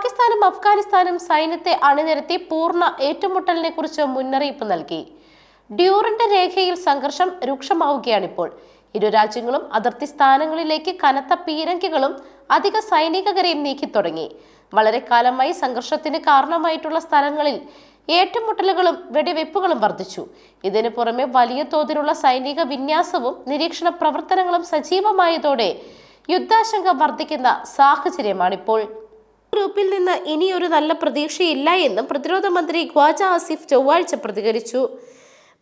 പാകിസ്ഥാനും അഫ്ഗാനിസ്ഥാനും സൈന്യത്തെ അണിനിരത്തി പൂർണ ഏറ്റുമുട്ടലിനെ കുറിച്ച് മുന്നറിയിപ്പ് നൽകി. ഡ്യൂറിന്റെ രേഖയിൽ സംഘർഷം രൂക്ഷമാവുകയാണിപ്പോൾ. ഇരു രാജ്യങ്ങളും അതിർത്തി സ്ഥാനങ്ങളിലേക്ക് കനത്ത പീരങ്കികളും അധിക സൈനികരെയും നീക്കി തുടങ്ങി. വളരെ കാലമായി സംഘർഷത്തിന് കാരണമായിട്ടുള്ള സ്ഥലങ്ങളിൽ ഏറ്റുമുട്ടലുകളും വെടിവെപ്പുകളും വർദ്ധിച്ചു. ഇതിനു പുറമെ വലിയ തോതിലുള്ള സൈനിക വിന്യാസവും നിരീക്ഷണ പ്രവർത്തനങ്ങളും സജീവമായതോടെ യുദ്ധാശങ്ക വർദ്ധിക്കുന്ന സാഹചര്യമാണിപ്പോൾ. ഗ്രൂപ്പിൽ നിന്ന് ഇനിയൊരു നല്ല പ്രതീക്ഷയില്ല എന്നും പ്രതിരോധ മന്ത്രി ഖ്വാജ ആസിഫ് ചൊവ്വാഴ്ച പ്രതികരിച്ചു.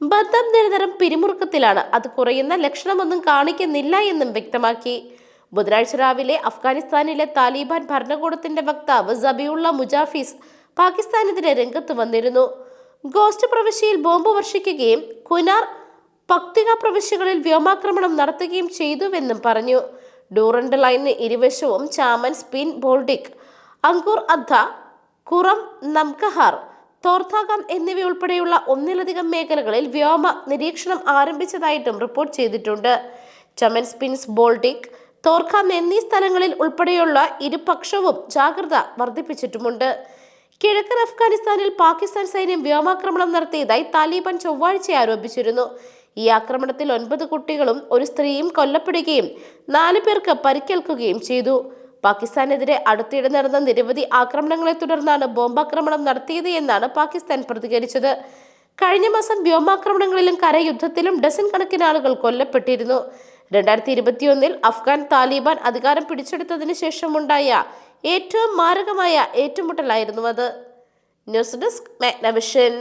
ബന്ധം നിരന്തരം പിരിമുറുക്കത്തിലാണ്. അത് കുറയുന്ന ലക്ഷണമൊന്നും കാണിക്കുന്നില്ല എന്നും വ്യക്തമാക്കി. ബുധനാഴ്ച രാവിലെ അഫ്ഗാനിസ്ഥാനിലെ താലിബാൻ ഭരണകൂടത്തിന്റെ വക്താവ് സബിയുള്ള മുജാഫിസ് പാകിസ്ഥാനെതിരെ രംഗത്ത് വന്നിരുന്നു. ഗോസ്റ്റ് പ്രവിശ്യയിൽ ബോംബ് വർഷിക്കുകയും കുനാർ പക്തിക പ്രവിശ്യകളിൽ വ്യോമാക്രമണം നടത്തുകയും ചെയ്തുവെന്നും പറഞ്ഞു. ഡൂറണ്ട് ലൈനിന് ഇരുവശവും ചാമൻ സ്പിൻ ബോൾഡിക് അങ്കൂർ അദ്ധ കുറം നംകഹാർ തോർത്താകം എന്നിവയുൾപ്പെടെയുള്ള ഒന്നിലധികം മേഖലകളിൽ വ്യോമ നിരീക്ഷണം ആരംഭിച്ചതായിട്ടും റിപ്പോർട്ട് ചെയ്തിട്ടുണ്ട്. ചമൻ സ്പിൻസ് ബോൾട്ടിക് തോർഖാം എന്നീ സ്ഥലങ്ങളിൽ ഉൾപ്പെടെയുള്ള ഇരുപക്ഷവും ജാഗ്രത വർദ്ധിപ്പിച്ചിട്ടുമുണ്ട്. കിഴക്കൻ അഫ്ഗാനിസ്ഥാനിൽ പാകിസ്ഥാൻ സൈന്യം വ്യോമാക്രമണം നടത്തിയതായി താലിബാൻ ചൊവ്വാഴ്ച ആരോപിച്ചിരുന്നു. ഈ ആക്രമണത്തിൽ ഒൻപത് കുട്ടികളും ഒരു സ്ത്രീയും കൊല്ലപ്പെടുകയും നാല് പേർക്ക് പരിക്കേൽക്കുകയും ചെയ്തു. പാകിസ്ഥാനെതിരെ അടുത്തിടെ നടന്ന നിരവധി ആക്രമണങ്ങളെ തുടർന്നാണ് ബോംബാക്രമണം നടത്തിയത് എന്നാണ് പാകിസ്ഥാൻ പ്രതികരിച്ചത്. കഴിഞ്ഞ മാസം വ്യോമാക്രമണങ്ങളിലും കരയുദ്ധത്തിലും ഡസൻ കണക്കിന് ആളുകൾ കൊല്ലപ്പെട്ടിരുന്നു. രണ്ടായിരത്തി ഇരുപത്തിയൊന്നിൽ അഫ്ഗാൻ താലിബാൻ അധികാരം പിടിച്ചെടുത്തതിന് ശേഷമുണ്ടായ ഏറ്റവും മാരകമായ ഏറ്റുമുട്ടലായിരുന്നു അത്. News desk Magnavision.